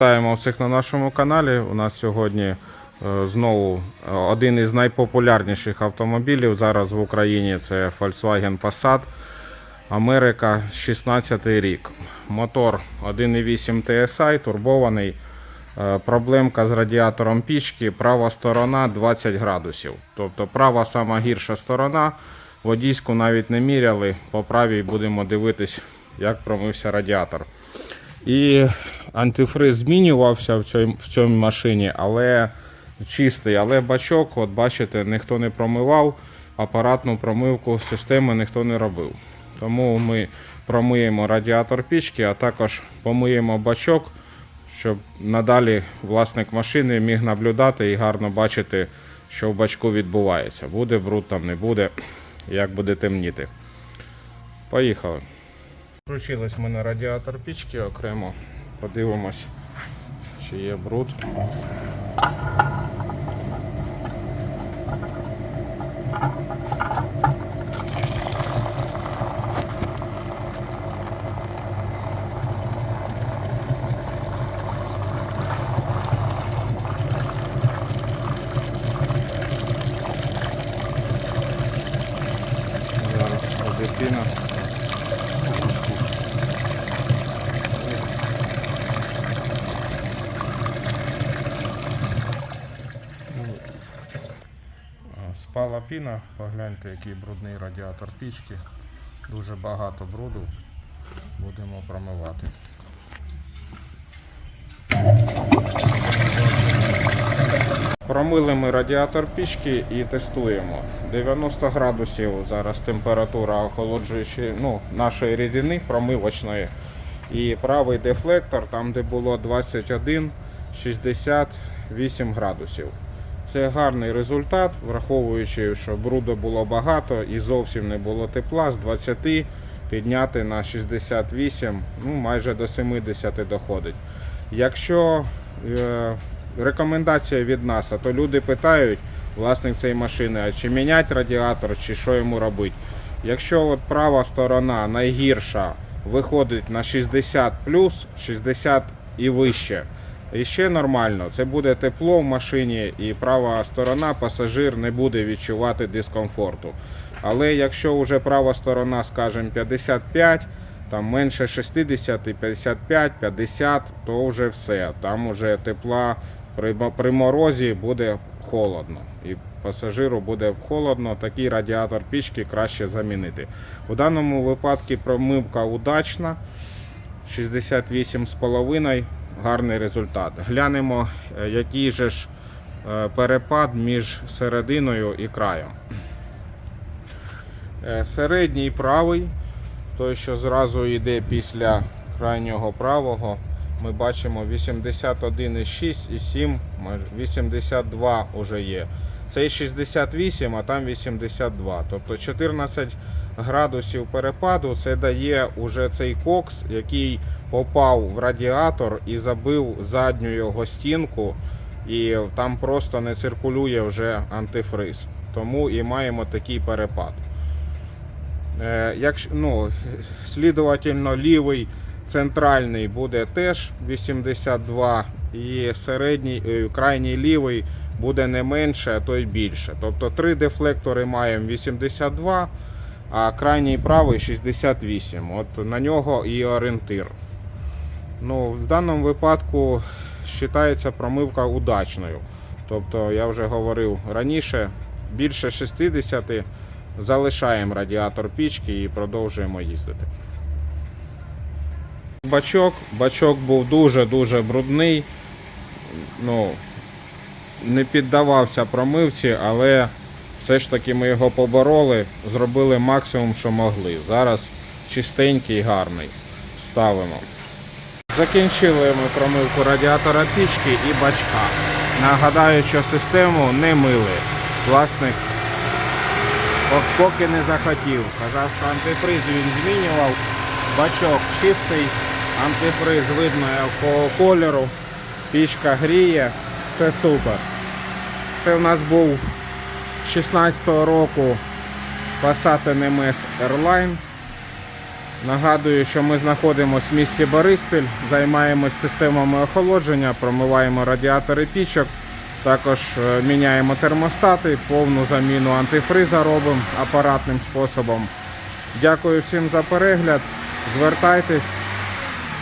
Вітаємо всіх на нашому каналі. У нас сьогодні е, знову е, один із найпопулярніших автомобілів зараз в Україні це Volkswagen Passat Америка 16 рік. Мотор 1.8 TSI, турбований. Е, Проблемка з радіатором пічки, права сторона 20 градусів. Тобто права сама гірша сторона. Водійську навіть не міряли. По правій будемо дивитись, як промився радіатор. І антифриз змінювався в цій, в цій машині, але чистий. Але бачок, от бачите, ніхто не промивав, апаратну промивку системи ніхто не робив. Тому ми промиємо радіатор пічки, а також помиємо бачок, щоб надалі власник машини міг наблюдати і гарно бачити, що в бачку відбувається. Буде бруд там, не буде, як буде темніти. Поїхали. Включилось в мене радіатор пічки окремо. Подивимось, чи є бруд. Зараз буде піна. Спала піна, погляньте, який брудний радіатор пічки. Дуже багато бруду. Будемо промивати. Промили ми радіатор пічки і тестуємо. 90 градусів зараз температура охолоджуючої ну, нашої рідини промивочної. І правий дефлектор, там де було 21, 68 градусів. Це гарний результат, враховуючи, що бруду було багато і зовсім не було тепла, з 20 підняти на 68, ну майже до 70 доходить. Якщо е, рекомендація від нас, то люди питають, власник цієї машини, а чи міняти радіатор, чи що йому робити. Якщо от права сторона найгірша виходить на 60 плюс, 60 і вище. І ще нормально, це буде тепло в машині, і права сторона, пасажир не буде відчувати дискомфорту. Але якщо вже права сторона, скажімо, 55, там менше 60, 55, 50, то вже все. Там вже тепла при, морозі буде холодно. І пасажиру буде холодно, такий радіатор пічки краще замінити. У даному випадку промивка удачна. 68,5 гарний результат. Глянемо, е, який же ж е, перепад між серединою і краєм. Е, Середній правий, той, що зразу йде після крайнього правого, ми бачимо 81,6 і 7, 82 вже є. Цей 68, а там 82. Тобто 14 градусів перепаду це дає уже цей кокс, який попав в радіатор і забив задню його стінку, і там просто не циркулює вже антифриз. Тому і маємо такий перепад. Е, Якщо, ну, слідовательно, лівий центральний буде теж 82, і середній, е, крайній лівий буде не менше, а то й більше. Тобто три дефлектори маємо 82, а крайній правий 68. От на нього і орієнтир. Ну, в даному випадку вважається промивка удачною. Тобто, я вже говорив раніше, більше 60 залишаємо радіатор пічки і продовжуємо їздити. Бачок, бачок був дуже-дуже брудний. Ну, не піддавався промивці, але все ж таки ми його побороли, зробили максимум, що могли. Зараз чистенький, гарний. Ставимо. Закінчили ми промивку радіатора пічки і бачка. Нагадаю, що систему не мили. Власник пок- поки не захотів. Казав, що антифриз він змінював. Бачок чистий, антифриз видно якого кольору. Пічка гріє, все супер. Це в нас був 16-го року Passat NMS Airline. Нагадую, що ми знаходимося в місті Бориспіль, займаємось системами охолодження, промиваємо радіатори пічок, також е, міняємо термостати, повну заміну антифриза робимо апаратним способом. Дякую всім за перегляд. Звертайтесь,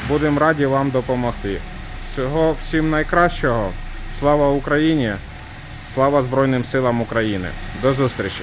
будемо раді вам допомогти. Всього всім найкращого. Слава Україні! Слава Збройним силам України! До зустрічі!